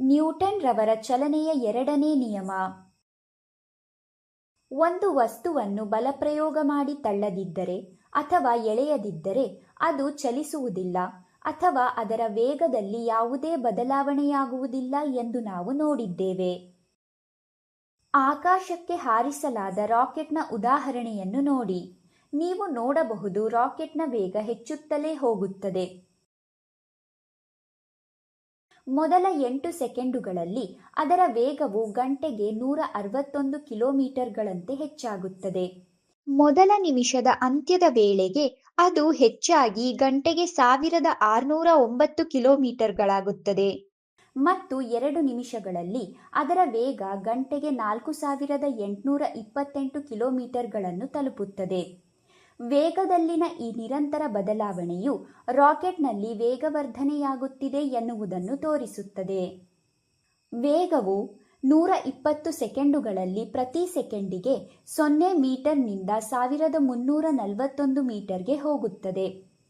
Newton ರವರ ಚಲನೆಯ ಎರಡನೇ ನಿಯಮ. ಒಂದು ವಸ್ತುವನ್ನು ಬಲಪ್ರಯೋಗ ಮಾಡಿ ತಳ್ಳದಿದ್ದರೆ ಅಥವಾ ಎಳೆಯದಿದ್ದರೆ ಅದು ಚಲಿಸುವುದಿಲ್ಲ ಅಥವಾ ಅದರ ವೇಗದಲ್ಲಿ ಯಾವುದೇ ಬದಲಾವಣೆಯಾಗುವುದಿಲ್ಲ ಎಂದು ನಾವು ನೋಡಿದ್ದೇವೆ. ಆಕಾಶಕ್ಕೆ ಹಾರಿಸಲಾದ ರಾಕೆಟ್ನ ಉದಾಹರಣೆಯನ್ನು ನೋಡಿ. ನೀವು ನೋಡಬಹುದು ರಾಕೆಟ್ನ ವೇಗ ಹೆಚ್ಚುತ್ತಲೇ ಹೋಗುತ್ತದೆ. ಮೊದಲ ಎಂಟು ಸೆಕೆಂಡುಗಳಲ್ಲಿ ಅದರ ವೇಗವು ಗಂಟೆಗೆ ನೂರ ಅರವತ್ತೊಂದು ಕಿಲೋಮೀಟರ್ಗಳಂತೆ ಹೆಚ್ಚಾಗುತ್ತದೆ. ಮೊದಲ ನಿಮಿಷದ ಅಂತ್ಯದ ವೇಳೆಗೆ ಅದು ಹೆಚ್ಚಾಗಿ ಗಂಟೆಗೆ ಸಾವಿರದ ಆರುನೂರ ಒಂಬತ್ತು ಕಿಲೋಮೀಟರ್ಗಳಾಗುತ್ತದೆ. ಮತ್ತು ಎರಡು ನಿಮಿಷಗಳಲ್ಲಿ ಅದರ ವೇಗ ಗಂಟೆಗೆ ನಾಲ್ಕು ಸಾವಿರದ ಎಂಟುನೂರ ಇಪ್ಪತ್ತೆಂಟು ಕಿಲೋಮೀಟರ್ಗಳನ್ನು ತಲುಪುತ್ತದೆ. ವೇಗದಲ್ಲಿನ ಈ ನಿರಂತರ ಬದಲಾವಣೆಯು ರಾಕೆಟ್ನಲ್ಲಿ ವೇಗವರ್ಧನೆಯಾಗುತ್ತಿದೆ ಎನ್ನುವುದನ್ನು ತೋರಿಸುತ್ತದೆ. ವೇಗವು ನೂರ ಇಪ್ಪತ್ತು ಸೆಕೆಂಡುಗಳಲ್ಲಿ ಪ್ರತಿ ಸೆಕೆಂಡಿಗೆ ಸೊನ್ನೆ ಮೀಟರ್ನಿಂದ ಸಾವಿರದ ಮುನ್ನೂರ ನಲವತ್ತೊಂದು ಮೀಟರ್ಗೆ ಹೋಗುತ್ತದೆ.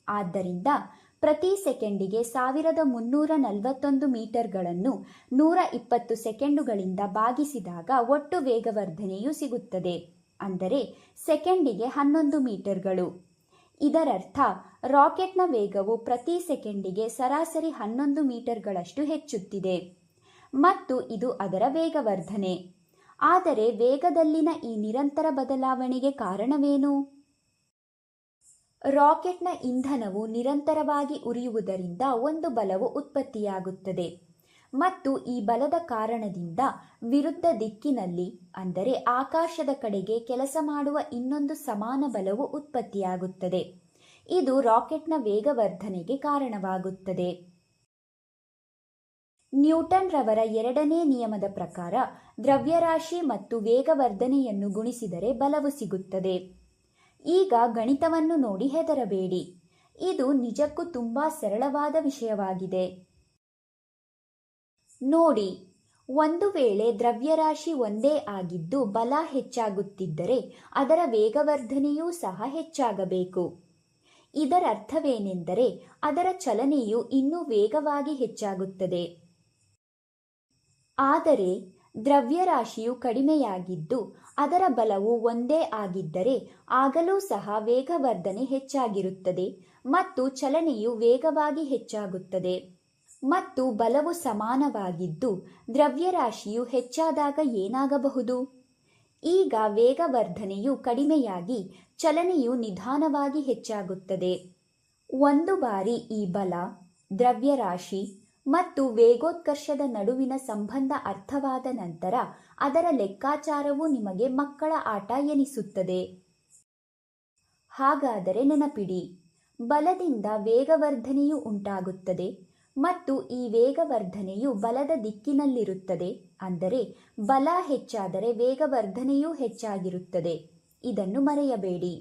ಆದ್ದರಿಂದ ಪ್ರತಿ ಸೆಕೆಂಡಿಗೆ ಸಾವಿರದ ಮುನ್ನೂರ ನಲವತ್ತೊಂದು ಮೀಟರ್ಗಳನ್ನು ನೂರ ಇಪ್ಪತ್ತು ಸೆಕೆಂಡುಗಳಿಂದ ಭಾಗಿಸಿದಾಗ ಒಟ್ಟು ವೇಗವರ್ಧನೆಯು ಸಿಗುತ್ತದೆ. ಅಂದರೆ ಸೆಕೆಂಡಿಗೆ ಹನ್ನೊಂದು ಮೀಟರ್ಗಳು. ಇದರರ್ಥ, ರಾಕೆಟ್ನ ವೇಗವು ಪ್ರತಿ ಸೆಕೆಂಡಿಗೆ ಸರಾಸರಿ ಹನ್ನೊಂದು ಮೀಟರ್ಗಳಷ್ಟು ಹೆಚ್ಚುತ್ತಿದೆ. ಮತ್ತು ಇದು ಅದರ ವೇಗವರ್ಧನೆ. ಆದರೆ ವೇಗದಲ್ಲಿನ ಈ ನಿರಂತರ ಬದಲಾವಣೆಗೆ ಕಾರಣವೇನು? ರಾಕೆಟ್ನ ಇಂಧನವು ನಿರಂತರವಾಗಿ ಉರಿಯುವುದರಿಂದ ಒಂದು ಬಲವು ಉತ್ಪತ್ತಿಯಾಗುತ್ತದೆ. ಮತ್ತು ಈ ಬಲದ ಕಾರಣದಿಂದ ವಿರುದ್ಧ ದಿಕ್ಕಿನಲ್ಲಿ, ಅಂದರೆ ಆಕಾಶದ ಕಡೆಗೆ ಕೆಲಸ ಮಾಡುವ ಇನ್ನೊಂದು ಸಮಾನ ಬಲವು ಉತ್ಪತ್ತಿಯಾಗುತ್ತದೆ. ಇದು ರಾಕೆಟ್ನ ವೇಗವರ್ಧನೆಗೆ ಕಾರಣವಾಗುತ್ತದೆ. ನ್ಯೂಟನ್ ರವರ ಎರಡನೇ ನಿಯಮದ ಪ್ರಕಾರ ದ್ರವ್ಯರಾಶಿ ಮತ್ತು ವೇಗವರ್ಧನೆಯನ್ನು ಗುಣಿಸಿದರೆ ಬಲವು ಸಿಗುತ್ತದೆ. ಈಗ ಗಣಿತವನ್ನು ನೋಡಿ ಹೆದರಬೇಡಿ. ಇದು ನಿಜಕ್ಕೂ ತುಂಬಾ ಸರಳವಾದ ವಿಷಯವಾಗಿದೆ. ನೋಡಿ, ಒಂದು ವೇಳೆ ದ್ರವ್ಯರಾಶಿ ಒಂದೇ ಆಗಿದ್ದು ಬಲ ಹೆಚ್ಚಾಗುತ್ತಿದ್ದರೆ ಅದರ ವೇಗವರ್ಧನೆಯೂ ಸಹ ಹೆಚ್ಚಾಗಬೇಕು. ಇದರರ್ಥವೇನೆಂದರೆ ಅದರ ಚಲನೆಯು ಇನ್ನೂ ವೇಗವಾಗಿ ಹೆಚ್ಚಾಗುತ್ತದೆ. ಆದರೆ ದ್ರವ್ಯರಾಶಿಯು ಕಡಿಮೆಯಾಗಿದ್ದು ಅದರ ಬಲವು ಒಂದೇ ಆಗಿದ್ದರೆ ಆಗಲೂ ಸಹ ವೇಗವರ್ಧನೆ ಹೆಚ್ಚಾಗಿರುತ್ತದೆ ಮತ್ತು ಚಲನೆಯು ವೇಗವಾಗಿ ಹೆಚ್ಚಾಗುತ್ತದೆ. ಮತ್ತು ಬಲವು ಸಮಾನವಾಗಿದ್ದು ದ್ರವ್ಯರಾಶಿಯು ಹೆಚ್ಚಾದಾಗ ಏನಾಗಬಹುದು? ಈಗ ವೇಗವರ್ಧನೆಯು ಕಡಿಮೆಯಾಗಿ ಚಲನೆಯು ನಿಧಾನವಾಗಿ ಹೆಚ್ಚಾಗುತ್ತದೆ. ಒಂದು ಬಾರಿ ಈ ಬಲ, ದ್ರವ್ಯರಾಶಿ ಮತ್ತು ವೇಗೋತ್ಕರ್ಷದ ನಡುವಿನ ಸಂಬಂಧ ಅರ್ಥವಾದ ನಂತರ ಅದರ ಲೆಕ್ಕಾಚಾರವು ನಿಮಗೆ ಮಕ್ಕಳ ಆಟ ಎನಿಸುತ್ತದೆ. ಹಾಗಾದರೆ ನೆನಪಿಡಿ, ಬಲದಿಂದ ವೇಗವರ್ಧನೆಯು ಉಂಟಾಗುತ್ತದೆ. ಮತ್ತು ಈ ವೇಗವರ್ಧನೆಯು ಬಲದ ದಿಕ್ಕಿನಲ್ಲಿರುತ್ತದೆ ಅಂದರೆ ಬಲ ಹೆಚ್ಚಾದರೆ ವೇಗವರ್ಧನೆಯೂ ಹೆಚ್ಚಾಗಿರುತ್ತದೆ ಇದನ್ನು ಮರೆಯಬೇಡಿ